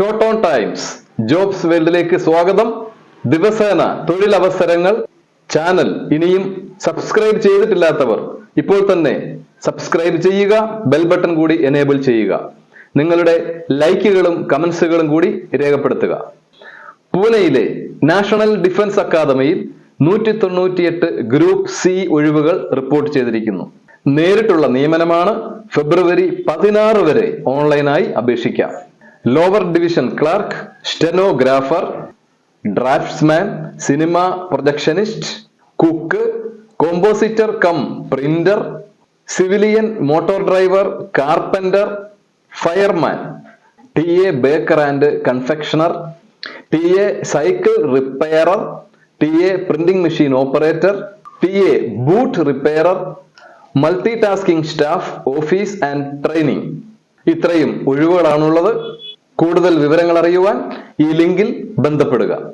Short on times jobs വേൾഡിലേക്ക് സ്വാഗതം. ദിവസേന തൊഴിലവസരങ്ങൾ ചാനൽ ഇനിയും സബ്സ്ക്രൈബ് ചെയ്തിട്ടില്ലാത്തവർ ഇപ്പോൾ തന്നെ സബ്സ്ക്രൈബ് ചെയ്യുക ബെൽ ബട്ടൺ കൂടി എനേബിൾ ചെയ്യുക. നിങ്ങളുടെ ലൈക്കുകളും കമന്റ്സുകളും കൂടി രേഖപ്പെടുത്തുക. പൂനെയിലെ നാഷണൽ ഡിഫൻസ് അക്കാദമിയിൽ നൂറ്റി തൊണ്ണൂറ്റിയെട്ട് ഗ്രൂപ്പ് സി ഒഴിവുകൾ റിപ്പോർട്ട് ചെയ്തിരിക്കുന്നു. നേരിട്ടുള്ള നിയമനമാണ് ഫെബ്രുവരി പതിനാറ് വരെ ഓൺലൈനായി അപേക്ഷിക്കാം. Lower division clerk stenographer draftsman cinema projectionist cook compositor cum printer civilian motor driver carpenter fireman T A baker and confectioner T A cycle repairer T A printing machine operator T A boot repairer multi tasking staff office and training ഇത്രയും ഒഴിവുകളാണുള്ളത്. കൂടുതൽ വിവരങ്ങൾ അറിയുവാൻ ഈ ലിങ്കിൽ ബന്ധപ്പെടുക.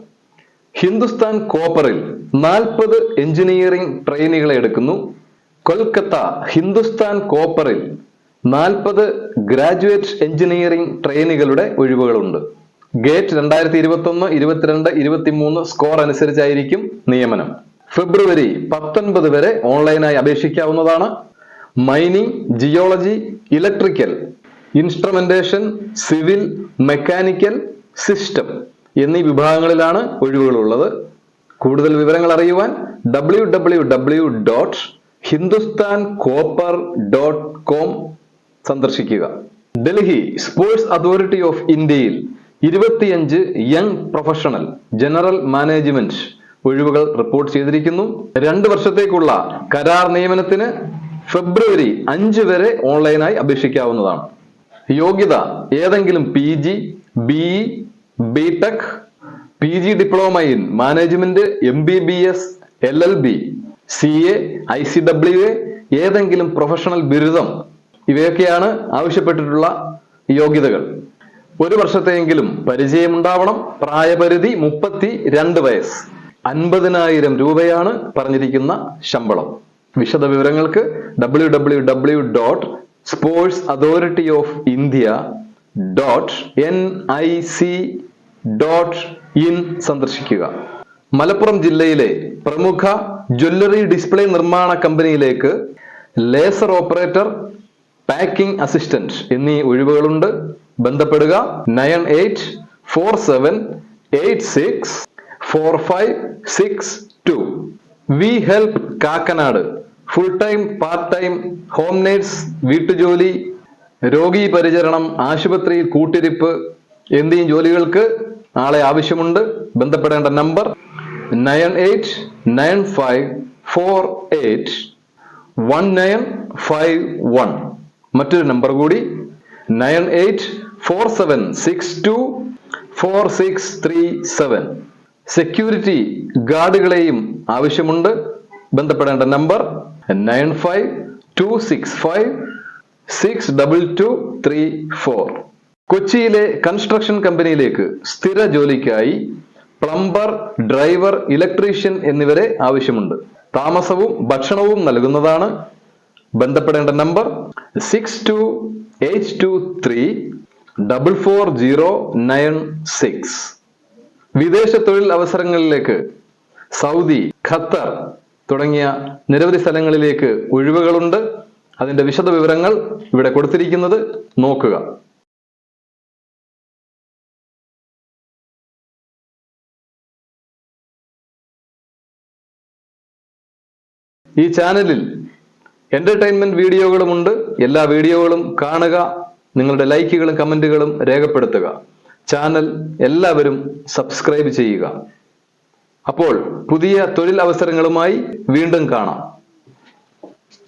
ഹിന്ദുസ്ഥാൻ കോപ്പറിൽ നാൽപ്പത് എഞ്ചിനീയറിംഗ് ട്രെയിനികളെ എടുക്കുന്നു. കൊൽക്കത്ത ഹിന്ദുസ്ഥാൻ കോപ്പറിൽ നാൽപ്പത് ഗ്രാജുവേറ്റ് എഞ്ചിനീയറിംഗ് ട്രെയിനികളുടെ ഒഴിവുകളുണ്ട്. ഗേറ്റ് രണ്ടായിരത്തി ഇരുപത്തി ഒന്ന് ഇരുപത്തിരണ്ട് ഇരുപത്തിമൂന്ന് സ്കോർ അനുസരിച്ചായിരിക്കും നിയമനം. ഫെബ്രുവരി പത്തൊൻപത് വരെ ഓൺലൈനായി അപേക്ഷിക്കാവുന്നതാണ്. Mining geology electrical instrumentation civil mechanical system എന്നീ വിഭാഗങ്ങളിലാണ് ഒഴിവുകളുള്ളത്. കൂടുതൽ വിവരങ്ങൾ അറിയുവാൻ W W W dot Hindustan copper dot com സന്ദർശിക്കുക. ഡൽഹി സ്പോർട്സ് അതോറിറ്റി ഓഫ് ഇന്ത്യയിൽ ഇരുപത്തിയഞ്ച് യങ് പ്രൊഫഷണൽ ജനറൽ മാനേജ്മെന്റ് ഒഴിവുകൾ റിപ്പോർട്ട് ചെയ്തിരിക്കുന്നു. രണ്ട് വർഷത്തേക്കുള്ള കരാർ നിയമനത്തിന് ഫെബ്രുവരി അഞ്ച് വരെ ഓൺലൈനായി അപേക്ഷിക്കാവുന്നതാണ്. യോഗ്യത ഏതെങ്കിലും P G B B tech P G diploma in management M B B S L L B C A I C W A ഏതെങ്കിലും പ്രൊഫഷണൽ ബിരുദം. ഇവയൊക്കെയാണ് ആവശ്യപ്പെട്ടിട്ടുള്ള യോഗ്യതകൾ. ഒരു വർഷത്തെയെങ്കിലും പരിചയമുണ്ടാവണം. പ്രായപരിധി മുപ്പത്തി രണ്ട് വയസ്സ്. അൻപതിനായിരം രൂപയാണ് പറഞ്ഞിരിക്കുന്ന ശമ്പളം. വിശദ വിവരങ്ങൾക്ക് W W W dot sports authority of India dot N I C dot in സന്ദർശിക്കുക. മലപ്പുറം ജില്ലയിലെ പ്രമുഖ ജ്വല്ലറി ഡിസ്പ്ലേ നിർമ്മാണ കമ്പനിയിലേക്ക് ലേസർ ഓപ്പറേറ്റർ പാക്കിംഗ് അസിസ്റ്റന്റ് എന്നീ ഒഴിവുകളുണ്ട്. ബന്ധപ്പെടുക nine eight four seven eight six four five six two. V help Kakkanad. Full time part time home nurse വീട്ടുജോലി രോഗി പരിചരണം ആശുപത്രിയിൽ കൂട്ടിരിപ്പ് എന്നീ ജോലികൾക്ക് ആളെ ആവശ്യമുണ്ട്. ബന്ധപ്പെടേണ്ട number nine eight nine five four eight one nine five one. മറ്റൊരു നമ്പർ കൂടി nine eight four seven six two four six three seven. Security ഗാർഡുകളെയും ആവശ്യമുണ്ട്. ബന്ധപ്പെടേണ്ട number nine five two six five six double two three four. കൊച്ചിയിലെ construction കമ്പനിയിലേക്ക് സ്ഥിര ജോലിക്കായി plumber driver electrician എന്നിവരെ ആവശ്യമുണ്ട്. താമസവും ഭക്ഷണവും നൽകുന്നതാണ് ബന്ധപ്പെടേണ്ട number. Six two eight two three double four zero nine six. വിദേശ തൊഴിൽ അവസരങ്ങളിലേക്ക് സൗദി ഖത്തർ തുടങ്ങിയ നിരവധി സ്ഥലങ്ങളിലേക്ക് ഒഴിവുകളുണ്ട്. അതിന്റെ വിശദ വിവരങ്ങൾ ഇവിടെ കൊടുത്തിരിക്കുന്നത് നോക്കുക. ഈ ചാനലിൽ എന്റർടൈൻമെന്റ് വീഡിയോകളുമുണ്ട് എല്ലാ വീഡിയോകളും കാണുക നിങ്ങളുടെ ലൈക്കുകളും കമന്റുകളും രേഖപ്പെടുത്തുക. ചാനൽ എല്ലാവരും സബ്സ്ക്രൈബ് ചെയ്യുക. അപ്പോൾ പുതിയ തൊഴിൽ അവസരങ്ങളുമായി വീണ്ടും കാണാം.